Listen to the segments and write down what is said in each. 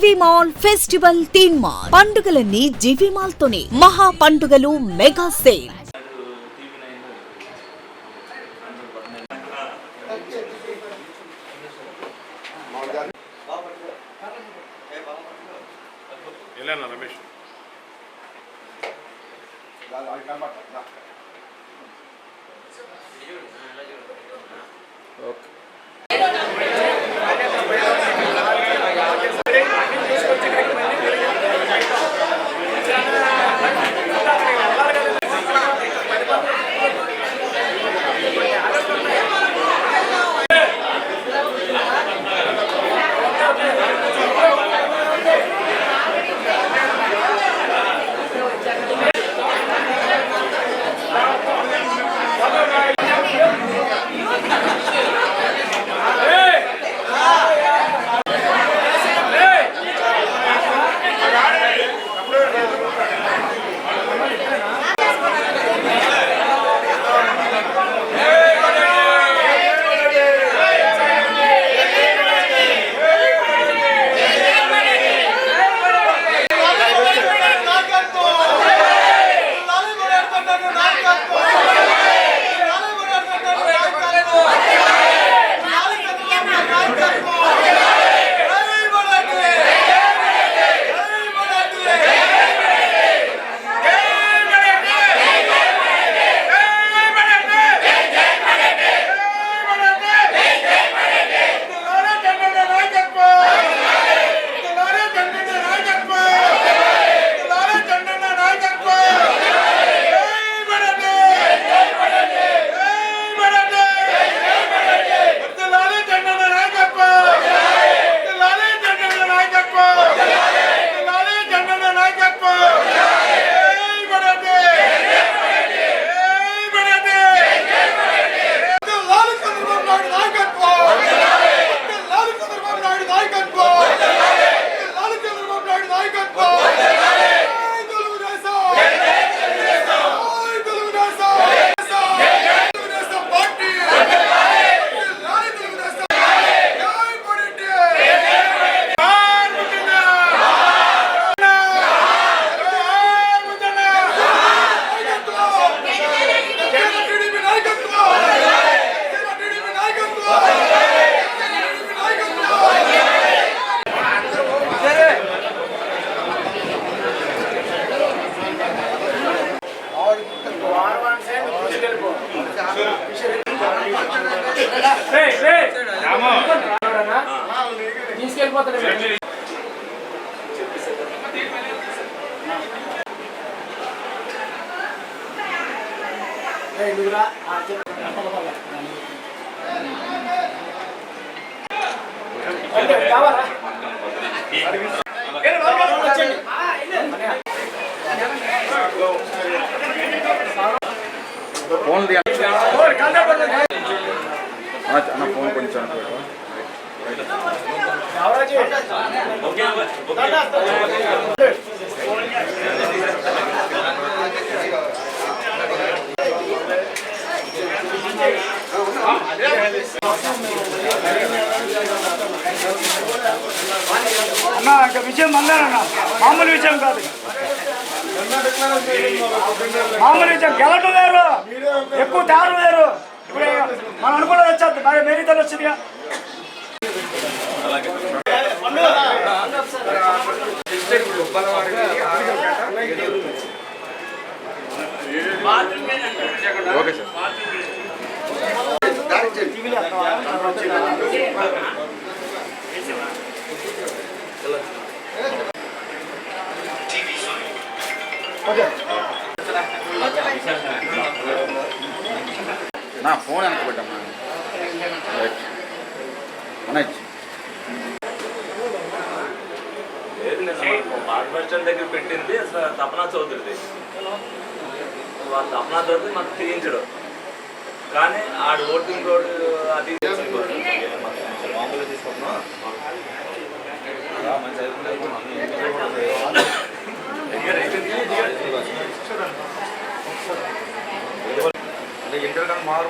GV mall festival theme mall. పండుగలన్నీ GV mall తోనే మహా పండుగలు మెగా సేల్. ఫోన్ అన్న ఫోన్ కొంచెం అన్న ఇంకా విజయం అన్నారన్న మామూలు విజయం కాదు. మామూలు విజయం. గెలటం వేరు. ఎక్కువ తేడం వేరు. ఇప్పుడు మనం అనుకున్నది వచ్చేది మరి మెరితలు వచ్చిందిగా ఓకే తీయించడు కానీ ఆడు ఓటింగ్ రోడ్ అది అంటే ఇంటర్ కానీ మారు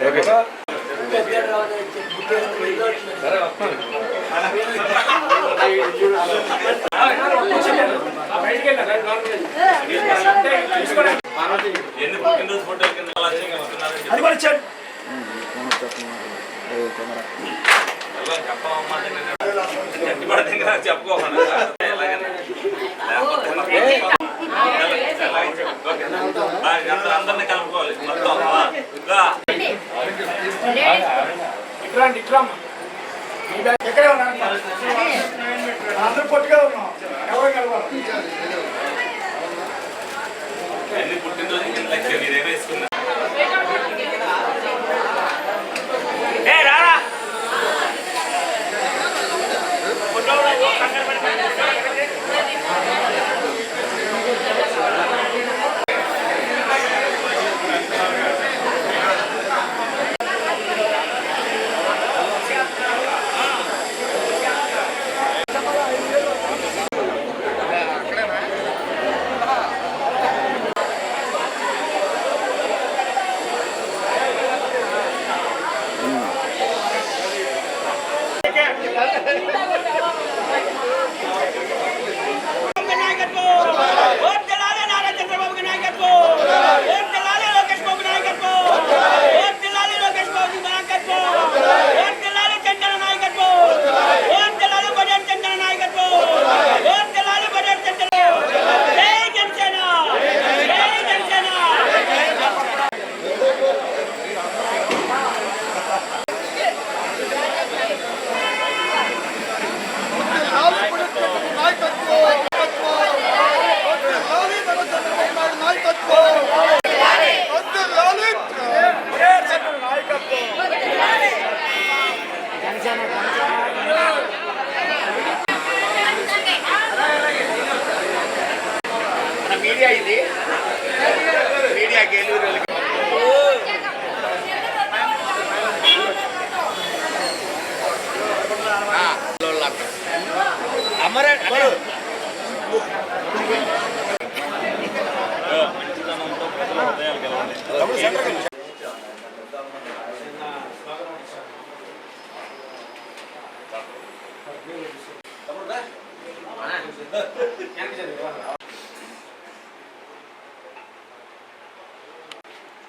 ఓకే. సార్ ఎన్ని పుట్టినరోజు ఫోటోలు కింద అలా చేయగా వస్తున్నారని అది కూడా ఇచ్చాడు అందరూ అందరినీ కలుపుకోవాలి మొత్తం ఇట్లాంటి ఇట్లా ఎక్కడే ఉన్నాను అందరూ పొట్టుగా ఉన్నాం. ఎవరు కలవాలి ఎన్ని పుట్టినరోజు కింద లెక్క మీరేమో వేసుకున్నారు.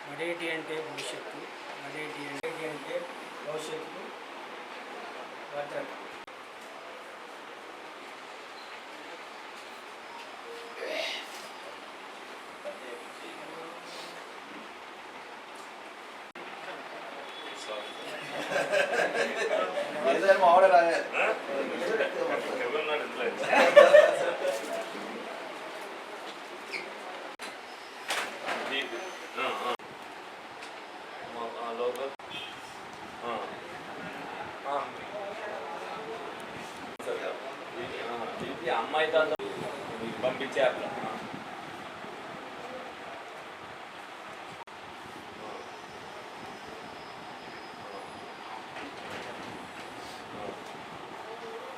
మడేటి అంటే భవిష్యత్తు మడేటి అంటే అంటే భవిష్యత్తు భద్రత ఎవరున్నారు ఇంట్లో? నీకు. ఆ, ఆ. మా- ఆ లోగో. ఆ. ఆ. సరే. ఇది, ఆ, ఇది అమ్మాయి తాత మీకు పంపించే అట్లా ఆ.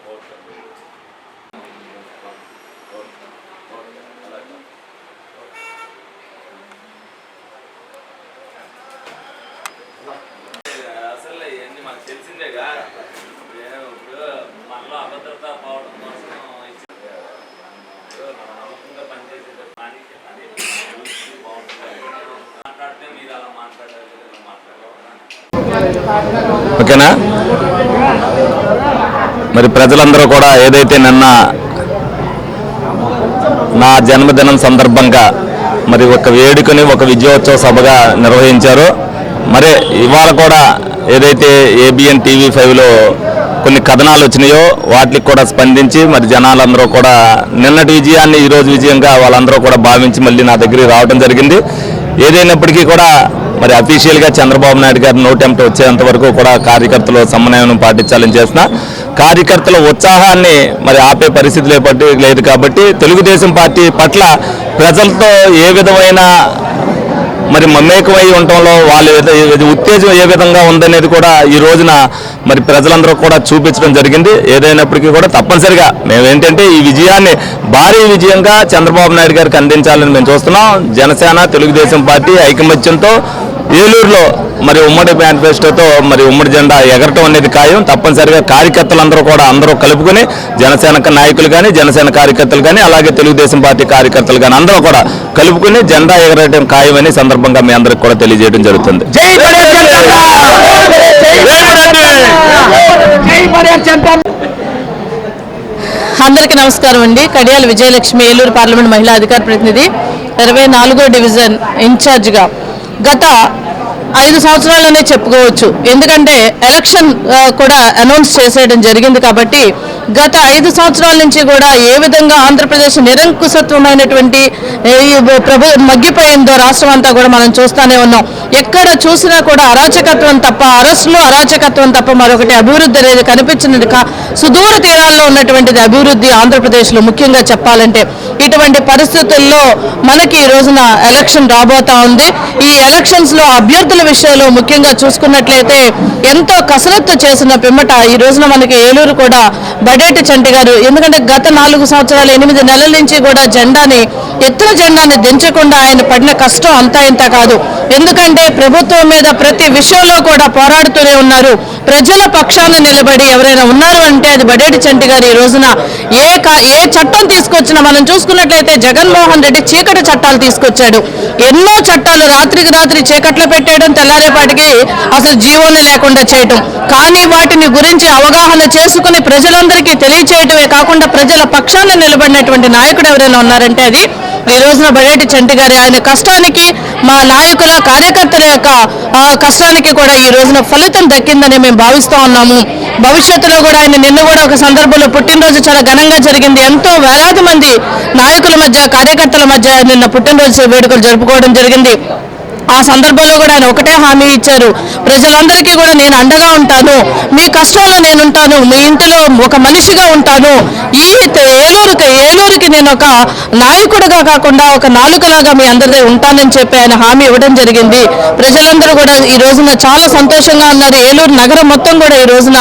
ఓకే అసలు ఇవన్నీ మాకు తెలిసిందేగా నేను ఇప్పుడు మనలో అభద్రత పోవడం కోసం ఇచ్చింది ఇప్పుడు మనం నమ్మకంగా పనిచేసేది పని అది చూసి బాగుంటుంది మాట్లాడితే మీరు అలా మాట్లాడాలి ఇలా మాట్లాడాలి ఓకేనా? మరి ప్రజలందరూ కూడా ఏదైతే నిన్న నా జన్మదినం సందర్భంగా మరి ఒక వేడుకని ఒక విజయోత్సవ సభగా నిర్వహించారు. మరి ఇవాళ కూడా ఏదైతే ఏబిఎన్ టీవీ ఫైవ్లో కొన్ని కథనాలు వచ్చినాయో వాటికి కూడా స్పందించి మరి జనాలందరూ కూడా నిన్నటి విజయాన్ని ఈరోజు విజయంగా వాళ్ళందరూ కూడా భావించి మళ్ళీ నా దగ్గరికి రావడం జరిగింది. ఏదైనప్పటికీ కూడా మరి అఫీషియల్గా చంద్రబాబు నాయుడు గారి నోటెంప్ట్ ఎంట వచ్చేంత వరకు కూడా కార్యకర్తలు సమన్వయం పాటించాలని చేసిన కార్యకర్తల ఉత్సాహాన్ని మరి ఆపే పరిస్థితి లేదు కాబట్టి తెలుగుదేశం పార్టీ పట్ల ప్రజలతో ఏ విధమైన మరి మమేకమై ఉండటంలో వాళ్ళ ఉత్తేజం ఏ విధంగా ఉందనేది కూడా ఈ రోజున మరి ప్రజలందరూ కూడా చూపించడం జరిగింది. ఏదైనప్పటికీ కూడా తప్పనిసరిగా మేము ఏంటంటే ఈ విజయాన్ని భారీ విజయంగా చంద్రబాబు నాయుడు గారికి అందించాలని మేము చూస్తున్నాం. జనసేన తెలుగుదేశం పార్టీ ఐకమత్యంతో ఏలూరులో మరి ఉమ్మడి మేనిఫెస్టోతో మరి ఉమ్మడి జెండా ఎగరటం అనేది ఖాయం. తప్పనిసరిగా కార్యకర్తలందరూ కూడా అందరూ కలుపుకొని జనసేన నాయకులు కానీ జనసేన కార్యకర్తలు కానీ అలాగే తెలుగుదేశం పార్టీ కార్యకర్తలు కానీ అందరూ కూడా కలుపుకొని జెండా ఎగరటం ఖాయమని సందర్భంగా మీ అందరికి కూడా తెలియజేయడం జరుగుతుంది. అందరికీ నమస్కారం అండి. కడియాల విజయలక్ష్మి ఏలూరు పార్లమెంట్ మహిళా అధికార ప్రతినిధి ఇరవై నాలుగో డివిజన్ ఇన్ఛార్జ్గా గత ఐదు సంవత్సరాలనే చెప్పుకోవచ్చు. ఎందుకంటే ఎలక్షన్ కూడా అనౌన్స్ చేసేయడం జరిగింది కాబట్టి గత ఐదు సంవత్సరాల నుంచి కూడా ఏ విధంగా ఆంధ్రప్రదేశ్ నిరంకుశత్వమైనటువంటి ప్రభు మగ్గిపోయిందో రాష్ట్రం అంతా కూడా మనం చూస్తూనే ఉన్నాం. ఎక్కడ చూసినా కూడా అరాచకత్వం తప్ప అరెస్టులు అరాచకత్వం తప్ప మరొకటి అభివృద్ధి అనేది కనిపించినది సుదూర తీరాల్లో ఉన్నటువంటిది అభివృద్ధి ఆంధ్రప్రదేశ్లో ముఖ్యంగా చెప్పాలంటే. ఇటువంటి పరిస్థితుల్లో మనకి ఈ రోజున ఎలక్షన్ రాబోతా ఉంది. ఈ ఎలక్షన్స్లో అభ్యర్థుల విషయంలో ముఖ్యంగా చూసుకున్నట్లయితే ఎంతో కసరత్తు చేసిన పిమ్మట ఈ రోజున మనకి ఏలూరు కూడా బడేటి చంటి గారు. ఎందుకంటే గత నాలుగు సంవత్సరాలు ఎనిమిది నెలల నుంచి కూడా జెండాని ఎత్తున జెండాని దించకుండా ఆయన పడిన కష్టం అంతా ఇంత కాదు. ఎందుకంటే ప్రభుత్వం మీద ప్రతి విషయంలో కూడా పోరాడుతూనే ఉన్నారు. ప్రజల పక్షాన నిలబడి ఎవరైనా ఉన్నారు అంటే అది బడేటి చంటి గారు ఈ రోజున ఏ ఏ చట్టం తీసుకొచ్చినా మనం చూసుకున్నట్లయితే జగన్మోహన్ రెడ్డి చీకటి చట్టాలు తీసుకొచ్చాడు. ఎన్నో చట్టాలు రాత్రికి రాత్రి చీకట్లో పెట్టేయడం తెల్లారేపాటికి అసలు జీవోనే లేకుండా చేయటం. కానీ వాటిని గురించి అవగాహన చేసుకుని ప్రజలందరికీ తెలియచేయటమే కాకుండా ప్రజల పక్షాన నిలబడినటువంటి నాయకుడు ఎవరైనా ఉన్నారంటే అది ఈ రోజున బడేటి చంటి గారి ఆయన కష్టానికి మా నాయకుల కార్యకర్తల యొక్క కష్టానికి కూడా ఈ రోజున ఫలితం దక్కిందని మేము భావిస్తూ ఉన్నాము. భవిష్యత్తులో కూడా ఆయన నిన్న కూడా ఒక సందర్భంలో పుట్టినరోజు చాలా ఘనంగా జరిగింది. ఎంతో వేలాది మంది నాయకుల మధ్య కార్యకర్తల మధ్య నిన్న పుట్టినరోజు వేడుకలు జరుపుకోవడం జరిగింది. ఆ సందర్భంలో కూడా ఆయన ఒకటే హామీ ఇచ్చారు. ప్రజలందరికీ కూడా నేను అండగా ఉంటాను. మీ కష్టంలో నేను ఉంటాను మీ ఇంటిలో ఒక మనిషిగా ఉంటాను. ఈ త- ఏలూరుకి ఏలూరుకి నేను ఒక నాయకుడిగా కాకుండా ఒక నాలుకలాగా మీ అందరిదే ఉంటానని చెప్పి ఆయన హామీ ఇవ్వడం జరిగింది. ప్రజలందరూ కూడా ఈ రోజున చాలా సంతోషంగా ఉన్నారు. ఏలూరు నగరం మొత్తం కూడా ఈ రోజున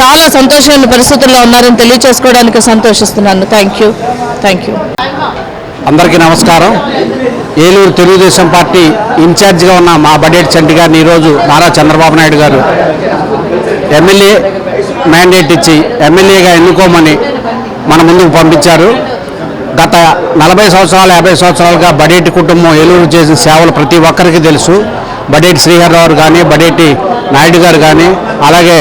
చాలా సంతోషమైన పరిస్థితుల్లో ఉన్నారని తెలియచేసుకోవడానికి సంతోషిస్తున్నాను. థ్యాంక్ యూ థ్యాంక్ యూ అందరికీ నమస్కారం. ఏలూరు తెలుగుదేశం పార్టీ ఇన్ఛార్జిగా ఉన్న మా బడేటి చంటి గారిని ఈరోజు నారా చంద్రబాబు నాయుడు గారు ఎమ్మెల్యే మ్యాండేట్ ఇచ్చి ఎమ్మెల్యేగా ఎన్నుకోమని మన ముందుకు పంపించారు. గత నలభై సంవత్సరాలు యాభై సంవత్సరాలుగా బడేటి కుటుంబం ఏలూరు చేసిన సేవలు ప్రతి ఒక్కరికి తెలుసు. బడేటి శ్రీహర్రావు కానీ బడేటి నాయుడు గారు కానీ అలాగే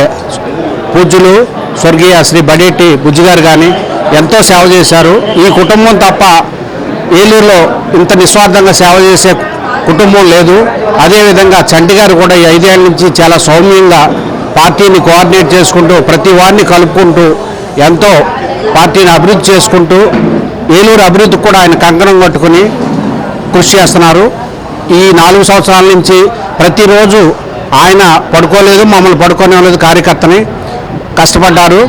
పూజ్యులు స్వర్గీయ శ్రీ బడేటి బుజ్జి గారు కానీ ఎంతో సేవ చేశారు. ఈ కుటుంబం తప్ప ఏలూరులో ఇంత నిస్వార్థంగా సేవ చేసే కుటుంబం లేదు. అదేవిధంగా చంటి గారు కూడా ఈ ఐదేళ్ళ నుంచి చాలా సౌమ్యంగా పార్టీని కోఆర్డినేట్ చేసుకుంటూ ప్రతి వారిని కలుపుకుంటూ ఎంతో పార్టీని అభివృద్ధి చేసుకుంటూ ఏలూరు అభివృద్ధికి కూడా ఆయన కంకణం కట్టుకుని కృషి చేస్తున్నారు. ఈ నాలుగు సంవత్సరాల నుంచి ప్రతిరోజు ఆయన పడుకోలేదు మమ్మల్ని పడుకోనివ్వలేదు కార్యకర్తని. కష్టపడ్డారు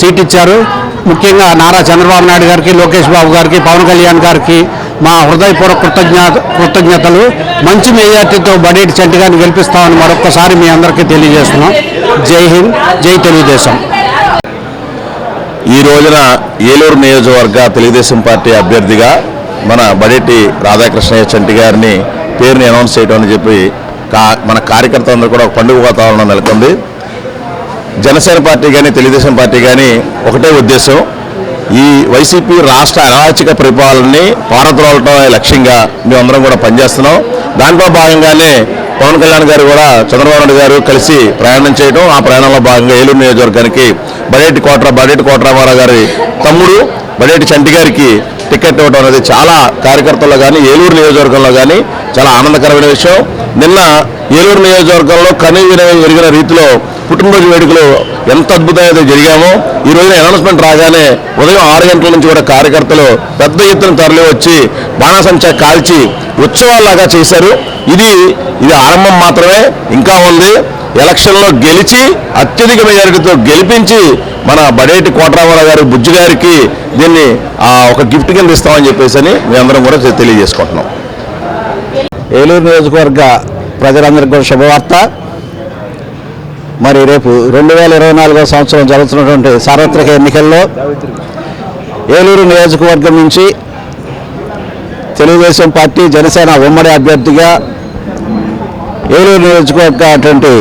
సీట్ ఇచ్చారు. ముఖ్యంగా నారా చంద్రబాబు నాయుడు గారికి లోకేష్ బాబు గారికి పవన్ కళ్యాణ్ గారికి మా హృదయపూర్వక కృతజ్ఞత కృతజ్ఞతలు. మంచి మెజార్టీతో బడేటి చంటి గారిని గెలిపిస్తామని మరొకసారి మీ అందరికీ తెలియజేస్తున్నాం. జై హింద్ జై తెలుగుదేశం. ఈ రోజున ఏలూరు నియోజకవర్గ తెలుగుదేశం పార్టీ అభ్యర్థిగా మన బడేటి రాధాకృష్ణయ్య చంటి గారిని పేరుని అనౌన్స్ చేయడం అని చెప్పి కా మన కార్యకర్తలందరూ కూడా ఒక పండుగ వాతావరణం నెలకొంది. జనసేన పార్టీ కానీ తెలుగుదేశం పార్టీ కానీ ఒకటే ఉద్దేశం. ఈ వైసీపీ రాష్ట్ర అరాచక పరిపాలనని పారద్రోలటం లక్ష్యంగా మేమందరం కూడా పనిచేస్తున్నాం. దాంట్లో భాగంగానే పవన్ కళ్యాణ్ గారు కూడా చంద్రబాబు నాయుడు గారు కలిసి ప్రయాణం చేయడం ఆ ప్రయాణంలో భాగంగా ఏలూరు నియోజకవర్గానికి బడేటి కోట్ర బడేటి కోట్రామారావు గారి తమ్ముడు బడేటి చంటి గారికి టికెట్ ఇవ్వడం అనేది చాలా కార్యకర్తల్లో కానీ ఏలూరు నియోజకవర్గంలో కానీ చాలా ఆనందకరమైన విషయం. నిన్న ఏలూరు నియోజకవర్గంలో కనీ వినయం జరిగిన రీతిలో పుట్టినరోజు వేడుకలు ఎంత అద్భుతంగా జరిగామో ఈ రోజున అనౌన్స్మెంట్ రాగానే ఉదయం ఆరు గంటల నుంచి కూడా కార్యకర్తలు పెద్ద ఎత్తున తరలి వచ్చి బాణాసంచా కాల్చి ఉత్సవాల్లాగా చేశారు. ఇది ఇది ఆరంభం మాత్రమే ఇంకా ఉంది. ఎలక్షన్లో గెలిచి అత్యధిక మెజారిటీతో గెలిపించి మన బడేటి కోట్రామారావు గారి బుజ్జి గారికి దీన్ని ఆ, ఒక గిఫ్ట్ కింద ఇస్తామని చెప్పేసి అని మేమందరం కూడా తెలియజేసుకుంటున్నాం. ఏలూరు నియోజకవర్గ ప్రజలందరికీ కూడా శుభవార్త. మరి రేపు రెండు వేల ఇరవై నాలుగో సంవత్సరం జరుగుతున్నటువంటి సార్వత్రిక ఎన్నికల్లో ఏలూరు నియోజకవర్గం నుంచి తెలుగుదేశం పార్టీ జనసేన ఉమ్మడి అభ్యర్థిగా ఏలూరు నియోజకవర్గ అటువంటి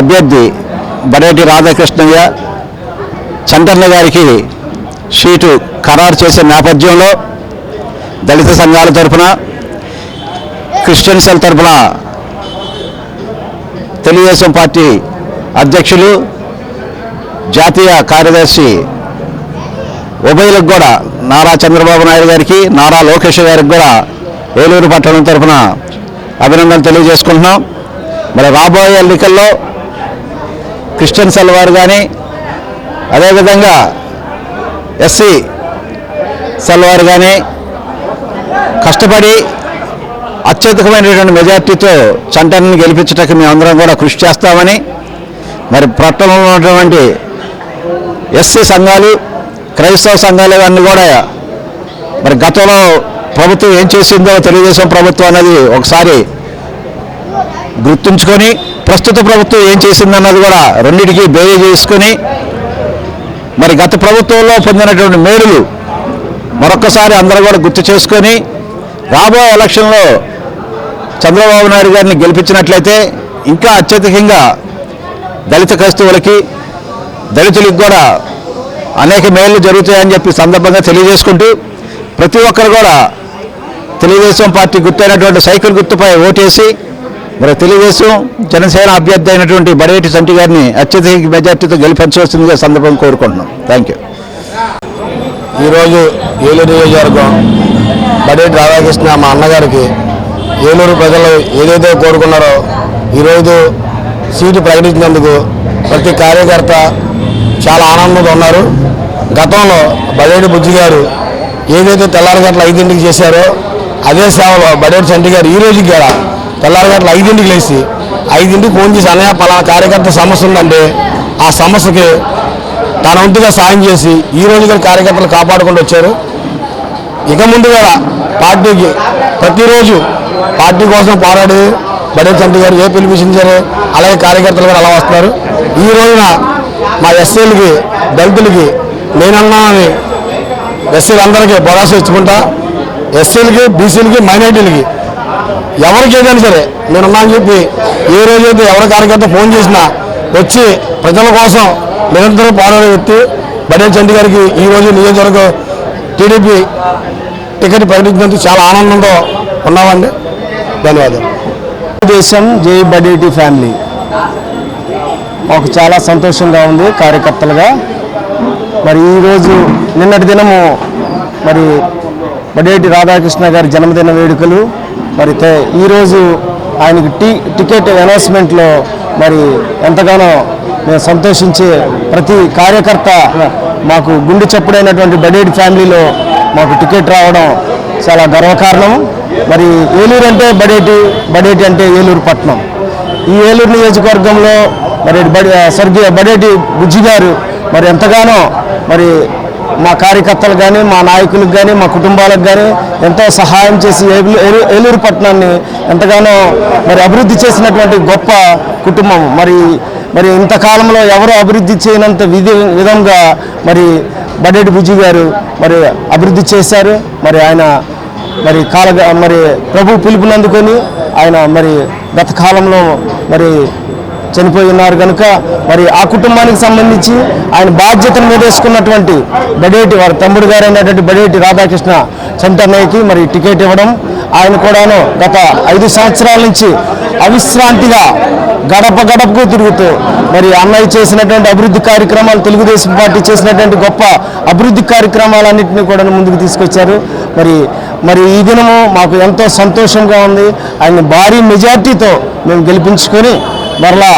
అభ్యర్థి బడేటి రాధాకృష్ణయ్య చంటన్న గారికి సీటు ఖరారు చేసే నేపథ్యంలో దళిత సంఘాల తరఫున క్రిస్టియన్ తరఫున తెలుగుదేశం పార్టీ అధ్యక్షులు జాతీయ కార్యదర్శి ఉభయలకు కూడా నారా చంద్రబాబు నాయుడు గారికి నారా లోకేష్ గారికి కూడా ఏలూరు పట్టణం తరఫున అభినందనలు తెలియజేసుకుంటున్నాం. మరి రాబోయే ఎన్నికల్లో క్రిస్టియన్ సెల్వారు కానీ అదేవిధంగా ఎస్సీ సెల్వారు కానీ కష్టపడి అత్యధికమైనటువంటి మెజార్టీతో చంటన్ని గెలిపించటకు మేమందరం కూడా కృషి చేస్తామని మరి పట్టణంలో ఉన్నటువంటి ఎస్సీ సంఘాలు క్రైస్తవ సంఘాలు అన్నీ కూడా మరి గతంలో ప్రభుత్వం ఏం చేసిందో తెలుగుదేశం ప్రభుత్వం అనేది ఒకసారి గుర్తుంచుకొని ప్రస్తుత ప్రభుత్వం ఏం చేసిందన్నది కూడా రెండింటికి బేరీ చేసుకొని మరి గత ప్రభుత్వంలో పొందినటువంటి మేలులు మరొకసారి అందరూ కూడా గుర్తు చేసుకొని రాబోయే ఎలక్షన్లో చంద్రబాబు నాయుడు గారిని గెలిపించినట్లయితే ఇంకా అత్యధికంగా దళిత క్రైస్తవులకి దళితులకు కూడా అనేక మేలు జరుగుతాయని చెప్పి సందర్భంగా తెలియజేసుకుంటూ ప్రతి ఒక్కరు కూడా తెలుగుదేశం పార్టీ గుర్తైనటువంటి సైకిల్ గుర్తుపై ఓటేసి మరి తెలుగుదేశం జనసేన అభ్యర్థి అయినటువంటి బడేటి సంటి గారిని అత్యధిక మెజార్టీతో గెలిపించవలసిందిగా సందర్భం కోరుకుంటున్నాం. థ్యాంక్ యూ ఈరోజు ఏలూరు నియోజకవర్గం బడేటి రాధాకృష్ణ మా అన్నగారికి ఏలూరు ప్రజలు ఏదైతే కోరుకున్నారో ఈరోజు సీటు ప్రకటించినందుకు ప్రతి కార్యకర్త చాలా ఆనందంగా ఉన్నారు. గతంలో బడేడు బుజ్జి గారు ఏదైతే తెల్లారి గంటల ఐదింటికి చేశారో అదే సేవలో బడేడు చంటి గారు ఈ రోజుకి కూడా తెల్లారి గంటల ఐదింటికి లేచి ఐదింటికి ఫోన్ చేసి అనయా పలానా కార్యకర్త సమస్య ఉందంటే ఆ సమస్యకి తన వంతుగా సాయం చేసి ఈ రోజు కూడా కార్యకర్తలు కాపాడుకుంటూ వచ్చారు. ఇక ముందు కూడా పార్టీకి ప్రతిరోజు పార్టీ కోసం పోరాడి బడే చంటి గారు ఏ పిలిపించారు అలాగే కార్యకర్తలు కూడా అలా వస్తున్నారు. ఈ రోజున మా ఎస్సీలకి దళితులకి నేనన్నానని ఎస్సీలందరికీ భరోసా ఇచ్చుకుంటా ఎస్సీలకి బీసీలకి మైనార్టీలకి ఎవరికి ఏదైనా సరే నేనున్నా అని చెప్పి ఏ రోజైతే ఎవరి కార్యకర్త ఫోన్ చేసినా వచ్చి ప్రజల కోసం నిరంతరం పోరాడే వ్యక్తి బడే చంటి గారికి ఈ రోజు నియోజకవర్గం టీడీపీ టికెట్ ప్రకటించినందుకు చాలా ఆనందంతో ఉన్నామండి. ధన్యవాదాలు. దేశం జై బడేటి ఫ్యామిలీ. మాకు చాలా సంతోషంగా ఉంది కార్యకర్తలుగా. మరి ఈరోజు నిన్నటి దినము మరి బడేటి రాధాకృష్ణ గారి జన్మదిన వేడుకలు. మరి ఈరోజు ఆయనకి టీ టికెట్ అనౌన్స్మెంట్లో మరి ఎంతగానో మేము సంతోషించే ప్రతి కార్యకర్త మాకు గుండె చప్పుడైనటువంటి బడేటి ఫ్యామిలీలో మాకు టికెట్ రావడం చాలా గర్వకారణం. మరి ఏలూరు అంటే బడేటి బడేటి అంటే ఏలూరు పట్టణం ఈ ఏలూరు నియోజకవర్గంలో మరి బడి స్వర్గీయ బడేటి బుజ్జి గారు మరి ఎంతగానో మరి మా కార్యకర్తలు కానీ మా నాయకులకు కానీ మా కుటుంబాలకు కానీ ఎంతో సహాయం చేసి ఏలూ- ఏలూరు పట్టణాన్ని ఎంతగానో మరి అభివృద్ధి చేసినటువంటి గొప్ప కుటుంబం. మరి మరి ఇంతకాలంలో ఎవరు అభివృద్ధి చేయనంత విధి విధంగా మరి బడేటి బుజ్జి గారు మరి అభివృద్ధి చేశారు. మరి ఆయన మరి కాల మరి ప్రభు పిలుపునందుకొని ఆయన మరి గత కాలంలో మరి చనిపోయి ఉన్నారు కనుక మరి ఆ కుటుంబానికి సంబంధించి ఆయన బాధ్యతను మీదేసుకున్నటువంటి బడేటి వారి తమ్ముడు గారు అయినటువంటి బడేటి రాధాకృష్ణ చంటన్నయ్యకి మరి టికెట్ ఇవ్వడం. ఆయన కూడాను గత ఐదు సంవత్సరాల నుంచి అవిశ్రాంతిగా గడప గడపకు తిరుగుతూ మరి అన్నయ్య చేసినటువంటి అభివృద్ధి కార్యక్రమాలు తెలుగుదేశం పార్టీ చేసినటువంటి గొప్ప అభివృద్ధి కార్యక్రమాలన్నింటినీ కూడా ముందుకు తీసుకొచ్చారు. మరి మరి ఈ దినము మాకు ఎంతో సంతోషంగా ఉంది. ఆయన భారీ మెజార్టీతో మేము గెలిపించుకొని మరలా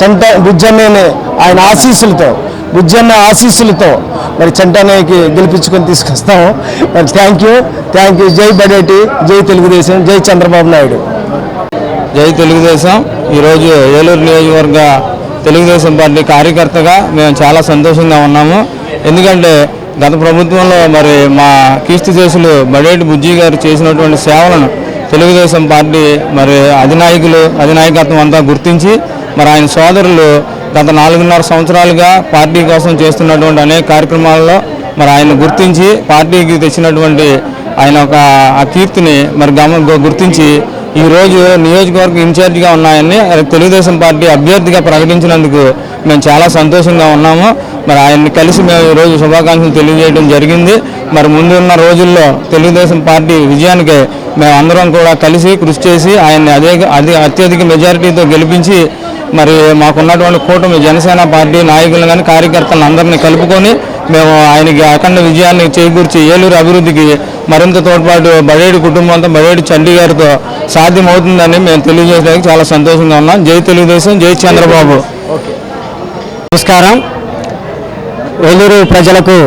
చెంట చంట బుజ్జన్నయ్యని ఆయన ఆశీస్సులతో బుజ్జన్న ఆశీస్సులతో మరి చెంటన్నయ్యకి గెలిపించుకొని తీసుకొస్తాము. మరి థ్యాంక్ యూ థ్యాంక్ యూ జై బడేటి జై తెలుగుదేశం జై చంద్రబాబు నాయుడు. జై తెలుగుదేశం. ఈరోజు ఏలూరు నియోజకవర్గ తెలుగుదేశం పార్టీ కార్యకర్తగా మేము చాలా సంతోషంగా ఉన్నాము. ఎందుకంటే గత ప్రభుత్వంలో మరి మా కీర్తి చేసులు బడేటి బుజ్జి గారు చేసినటువంటి సేవలను తెలుగుదేశం పార్టీ మరి అధినాయకులు అధినాయకత్వం అంతా గుర్తించి మరి ఆయన సోదరులు గత నాలుగున్నర సంవత్సరాలుగా పార్టీ కోసం చేస్తున్నటువంటి అనేక కార్యక్రమాల్లో మరి ఆయన గుర్తించి పార్టీకి తెచ్చినటువంటి ఆయన ఒక ఆ కీర్తిని మరి గమ గుర్తించి ఈరోజు నియోజకవర్గ ఇన్ఛార్జిగా ఉన్నాయని తెలుగుదేశం పార్టీ అభ్యర్థిగా ప్రకటించినందుకు మేము చాలా సంతోషంగా ఉన్నాము. మరి ఆయన్ని కలిసి మేము ఈరోజు శుభాకాంక్షలు తెలియజేయడం జరిగింది. మరి ముందున్న రోజుల్లో తెలుగుదేశం పార్టీ విజయానికి మేము అందరం కూడా కలిసి కృషి చేసి ఆయన్ని అదే అదే అత్యధిక మెజారిటీతో గెలిపించి మరి మాకున్నటువంటి కూటమి జనసేన పార్టీ నాయకులను కానీ కార్యకర్తలను అందరినీ కలుపుకొని మేము ఆయనకి అఖండ విజయాన్ని చేకూర్చి ఏలూరు అభివృద్ధికి మరింత తోడ్పాటు బడేడి కుటుంబంతో బడేడు చండీ గారితో సాధ్యమవుతుందని మేము తెలియజేయడానికి చాలా సంతోషంగా ఉన్నాం. జై తెలుగుదేశం జై చంద్రబాబు. నమస్కారం. ఏలూరు ప్రజలకు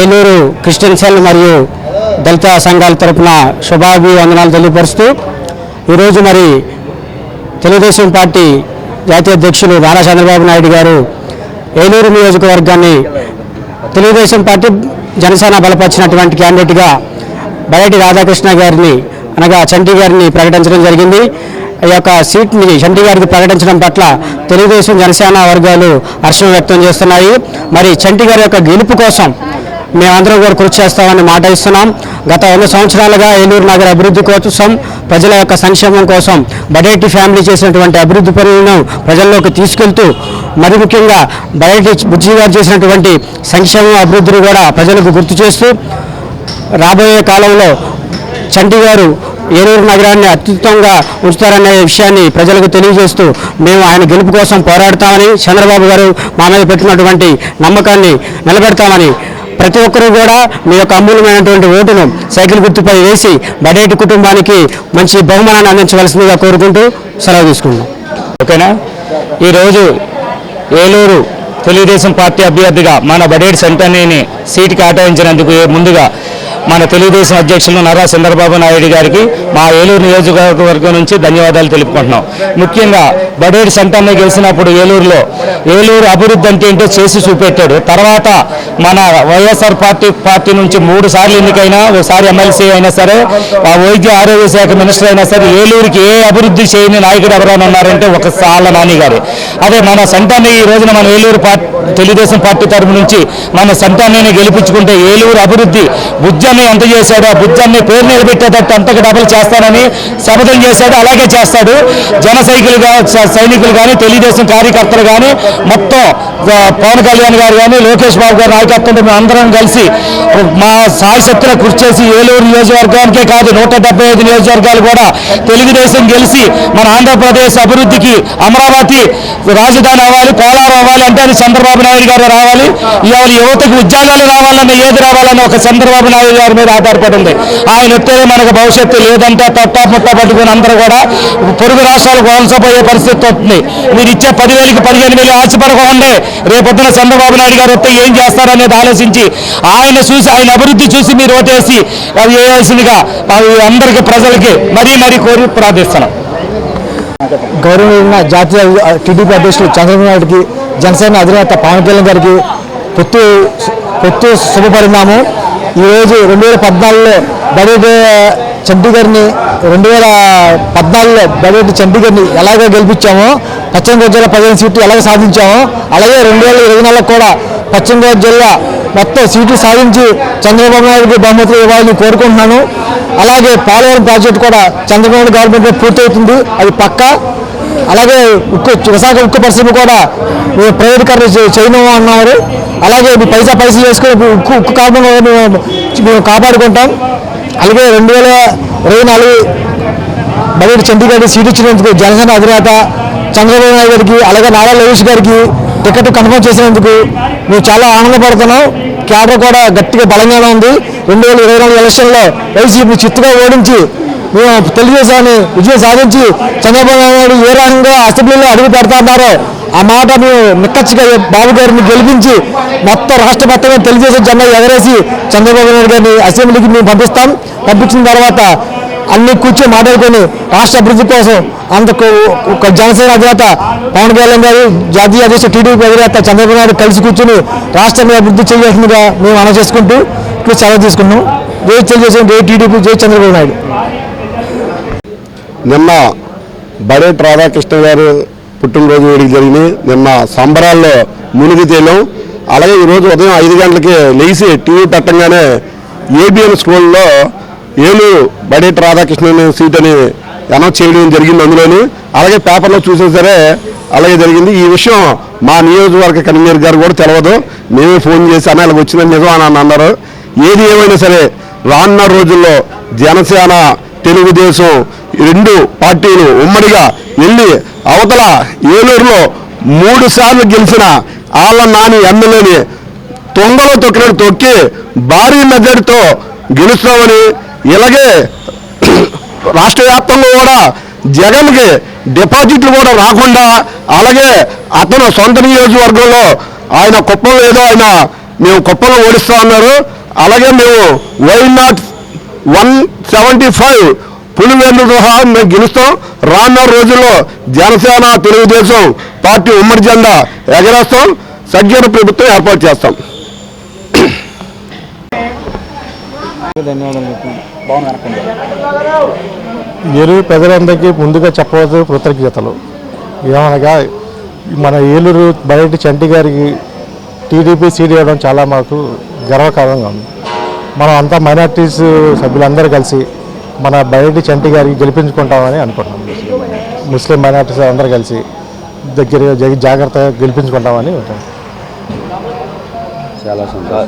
ఏలూరు క్రిస్టియన్సెల్ మరియు దళిత సంఘాల తరపున శుభాభివందనాలు తెలియపరుస్తూ ఈరోజు మరి తెలుగుదేశం పార్టీ జాతీయ అధ్యక్షులు నారా చంద్రబాబు నాయుడు గారు ఏలూరు నియోజకవర్గాన్ని తెలుగుదేశం పార్టీ జనసేన బలపరిచినటువంటి క్యాండిడేట్గా బయటి రాధాకృష్ణ గారిని అనగా చంటి గారిని ప్రకటించడం జరిగింది. ఈ యొక్క సీట్ని చంటి గారికి ప్రకటించడం పట్ల తెలుగుదేశం జనసేన వర్గాలు హర్షం వ్యక్తం చేస్తున్నాయి. మరి చంటి గారి యొక్క గెలుపు కోసం మేమందరం కూడా కృషి చేస్తామని మాట ఇస్తున్నాం. గత రెండు సంవత్సరాలుగా ఏలూరు నగర అభివృద్ధి కోసం ప్రజల యొక్క సంక్షేమం కోసం బడేటి ఫ్యామిలీ చేసినటువంటి అభివృద్ధి పనులను ప్రజల్లోకి తీసుకెళ్తూ మరి ముఖ్యంగా బడేటి బుజ్జి గారు చేసినటువంటి సంక్షేమం అభివృద్ధిని కూడా ప్రజలకు గుర్తు చేస్తూ రాబోయే కాలంలో చంటి గారు ఏలూరు నగరాన్ని అత్యుత్తమంగా ఉంచుతారనే విషయాన్ని ప్రజలకు తెలియజేస్తూ మేము ఆయన గెలుపు కోసం పోరాడతామని చంద్రబాబు గారు మా మీద పెట్టినటువంటి నమ్మకాన్ని నిలబెడతామని ప్రతి ఒక్కరూ కూడా మీ యొక్క అమూల్యమైనటువంటి ఓటును సైకిల్ గుర్తుపై వేసి బడేటి కుటుంబానికి మంచి బహుమానాన్ని అందించవలసిందిగా కోరుకుంటూ సెలవు తీసుకుంటాం ఓకేనా? ఈరోజు ఏలూరు తెలుగుదేశం పార్టీ అభ్యర్థిగా మన బడేటి సంతనేని సీటు కేటాయించినందుకు ముందుగా మన తెలుగుదేశం అధ్యక్షులు నారా చంద్రబాబు నాయుడు గారికి మా ఏలూరు నియోజకవర్గం నుంచి ధన్యవాదాలు తెలుపుకుంటున్నాం. ముఖ్యంగా బడేటి సంతాన్ని గెలిచినప్పుడు ఏలూరులో ఏలూరు అభివృద్ధి అంటే ఏంటో చేసి చూపెట్టాడు. తర్వాత మన వైఎస్ఆర్ పార్టీ పార్టీ నుంచి మూడు సార్లు ఎన్నికైనా ఒకసారి ఎమ్మెల్సీ అయినా సరే ఆ వైద్య ఆరోగ్య శాఖ మినిస్టర్ అయినా సరే ఏలూరుకి ఏ అభివృద్ధి చేయని నాయకుడు ఎవరైనా ఉన్నారంటే ఒక సాళ్ళ నాని గారు. అదే మన సంతాన్ని ఈ రోజున మన ఏలూరు పార్టీ తెలుగుదేశం పార్టీ తరపు నుంచి మన సంతానాన్ని గెలిపించుకుంటే ఏలూరు అభివృద్ధి బుద్ధాన్ని ఎంత చేశాడో ఆ బుద్ధాన్ని పేరు నిలబెట్టేటట్టు అంతకు డబుల్ చేస్తానని శపథం చేశాడు అలాగే చేస్తాడు. జన సైకిల్గా సైనికులు కానీ తెలుగుదేశం కార్యకర్తలు కానీ మొత్తం పవన్ కళ్యాణ్ గారు కానీ లోకేష్ బాబు గారి నాయకత్వంతో మేము అందరం కలిసి మా సాయశక్తుల కృషి చేసి ఏలూరు నియోజకవర్గానికే కాదు నూట డెబ్బై ఐదు నియోజకవర్గాలు కూడా తెలుగుదేశం గెలిచి మన ఆంధ్రప్రదేశ్ అభివృద్ధికి అమరావతి రాజధాని అవ్వాలి పోలారం అవ్వాలి అంటే అది చంద్రబాబు నాయుడు గారు రావాలి. ఇవాళ యువతకు ఉద్యోగాలు రావాలన్న ఏది రావాలన్న ఒక చంద్రబాబు నాయుడు గారి మీద ఆధారపడింది ఆయన వస్తేనే మనకు భవిష్యత్తు లేదంటే తొట్ట ముట్ట పట్టుకుని అందరూ కూడా పొరుగు రాష్ట్రాలకు వలసపోయే పరిస్థితి వస్తుంది. మీరు ఇచ్చే పదివేలకి పదిహేను వేలు ఆశపడకండి రేపొద్దున చంద్రబాబు నాయుడు గారు వస్తే ఏం చేస్తారనేది ఆలోచించి ఆయన చూసి ఆయన అభివృద్ధి చూసి మీరు ఓటేసి అవి వేయాల్సిందిగా అందరికీ ప్రజలకి మరీ మరీ కోరి ప్రార్థిస్తున్నాం. గౌరవనీయ జాతీయ టీడీపీ అధ్యక్షులు చంద్రబాబు నాయుడుకి జనసేన అధినేత పవన్ కళ్యాణ్ గారికి పొత్తు పొత్తు శుభపరిణామం ఈరోజు రెండు వేల పద్నాలుగులో బడేటి చంటి గారిని రెండు వేల పద్నాలుగులో బడేటి చంటి గారిని ఎలాగో గెలిపించామో పశ్చిమ గోదావరి జిల్లా పదిహేను సీట్లు ఎలాగ సాధించామో అలాగే రెండు వేల ఇరవై నెలలకు కూడా పశ్చిమ గోదావరి జిల్లా మొత్తం సీట్లు సాధించి చంద్రబాబు నాయుడుకి బహుమతులు ఇవ్వాలని కోరుకుంటున్నాను. అలాగే పోలవరం ప్రాజెక్టు కూడా చంద్రబాబు గవర్నమెంట్ పూర్తవుతుంది. అది పక్కా. అలాగే ఉక్కు విశాఖ ఉక్కు పరిశ్రమ కూడా మేము ప్రైవేటీకరణ చేయను అన్నారు. అలాగే మీ పైసా పైసలు వేసుకుని ఉక్కు ఉక్కు కార్బన్ మేము మేము కాపాడుకుంటాం. అలాగే రెండు వేల ఇరవై నాలుగు బయట చండీగఢ్ సీట్ ఇచ్చినందుకు జనసేన అధినేత చంద్రబాబు నాయుడు గారికి అలాగే నారా లోకేష్ గారికి టికెట్ కన్ఫర్మ్ చేసినందుకు మేము చాలా ఆనందపడుతున్నాం క్యాడర్ కూడా గట్టిగా బలంగానే ఉంది. రెండు వేల ఇరవై నాలుగు ఎలక్షన్లో వైసీపీ చిత్తుగా ఓడించి మేము తెలుగుదేశాన్ని విజయం సాధించి చంద్రబాబు నాయుడు ఏ రకంగా అసెంబ్లీలో అడుగు పెడతామారో ఆ మాట మేము నిక్కచ్చిగా బాబు గారిని గెలిపించి మొత్తం రాష్ట్ర మొత్తంగా తెలుగుదేశం జెండా ఎగరేసి చంద్రబాబు నాయుడు గారిని అసెంబ్లీకి మేము పంపిస్తాం. పంపించిన తర్వాత అన్ని కూర్చొని మాట్లాడుకొని రాష్ట్ర అభివృద్ధి కోసం అందుకు ఒక జనసేన అధినేత పవన్ కళ్యాణ్ గారు జాతీయ అధ్యక్షుడు టీడీపీ అధినేత చంద్రబాబు నాయుడు కలిసి కూర్చొని రాష్ట్రం అభివృద్ధి చేయాల్సిందిగా మేము అనౌ చేసుకుంటూ ఇప్పుడు సెలవు తీసుకున్నాం జై తెలుగుదేశం జై టీడీపీ జై చంద్రబాబు నాయుడు. నిన్న బడేట్ రాధాకృష్ణ గారు పుట్టినరోజు వేడుక జరిగింది. నిన్న సంబరాల్లో మునిగి తేలాం. అలాగే ఈరోజు ఉదయం ఐదు గంటలకి లేచి టీవీ పెట్టంగానే ఏబిఎన్ స్కూల్లో ఏలూరు బడేటి రాధాకృష్ణన్ సీట్ అని అనౌన్స్ చేయడం జరిగింది అందులోని. అలాగే పేపర్లో చూసినా సరే అలాగే జరిగింది. ఈ విషయం మా నియోజకవర్గ కన్వీనర్ గారు కూడా తెలియదు మేమే ఫోన్ చేసి అన్న ఇలాగ వచ్చిందని నిజం అని అన్నారు. ఏది ఏమైనా సరే రానున్న రోజుల్లో జనసేన తెలుగుదేశం రెండు పార్టీలు ఉమ్మడిగా వెళ్ళి అవతల ఏలూరులో మూడు సార్లు గెలిచిన ఆళ్ళ నాని ఎమ్మెల్యేని తొంగలో తొక్కినట్టు తొక్కి భారీ మెజారిటీతో గెలుస్తామని ఇలాగే రాష్ట్ర వ్యాప్తంగా కూడా జగన్కి డిపాజిట్లు కూడా రాకుండా అలాగే అతను సొంత నియోజకవర్గంలో ఆయన కుప్పలు ఏదో ఆయన మేము కుప్పలు ఓడిస్తా ఉన్నారు అలాగే మేము why not one seventy five Pulivendula సహా మేము గెలుస్తాం. రానున్న రోజుల్లో జనసేన తెలుగుదేశం పార్టీ ఉమ్మడి జెండా ఎగరేస్తాం. సజ్జన ప్రభుత్వం ఏర్పాటు చేస్తాం. ఏలూరు ప్రజలందరికీ ముందుగా చెప్పవలసిన కృతజ్ఞతలు. ఏమనగా మన ఏలూరు బయటి చంటి గారికి టీడీపీ సీట్ ఇవ్వడం చాలా మాకు గర్వకారణంగా ఉంది. మనం అంతా మైనార్టీస్ సభ్యులందరూ కలిసి మన బయటి చంటి గారికి గెలిపించుకుంటామని అనుకుంటున్నాం. ముస్లిం మైనార్టీస్ అందరూ కలిసి దగ్గర జా- జాగ్రత్తగా గెలిపించుకుంటామని ఉంటాం తింటే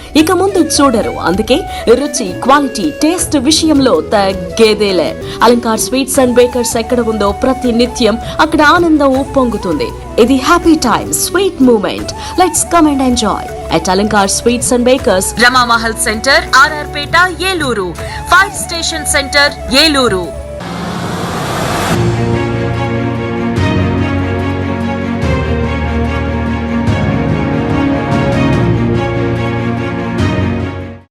ఇక ముందు చూడరు. అందుకే రుచి క్వాలిటీ టేస్ట్ విషయంలో తగ్గేదేలే. అలంకార్ స్వీట్స్ అండ్ బేకర్స్ ఎక్కడ ఉందో ప్రతి నిత్యం అక్కడ ఆనందం ఉప్పొంగుతుంది ఇది happy time sweet moment let's come and enjoy at Alankar Sweets and Bakers, Rama Mahal Center, RR Peta, Yeluru, Fire Station Center, Yeluru.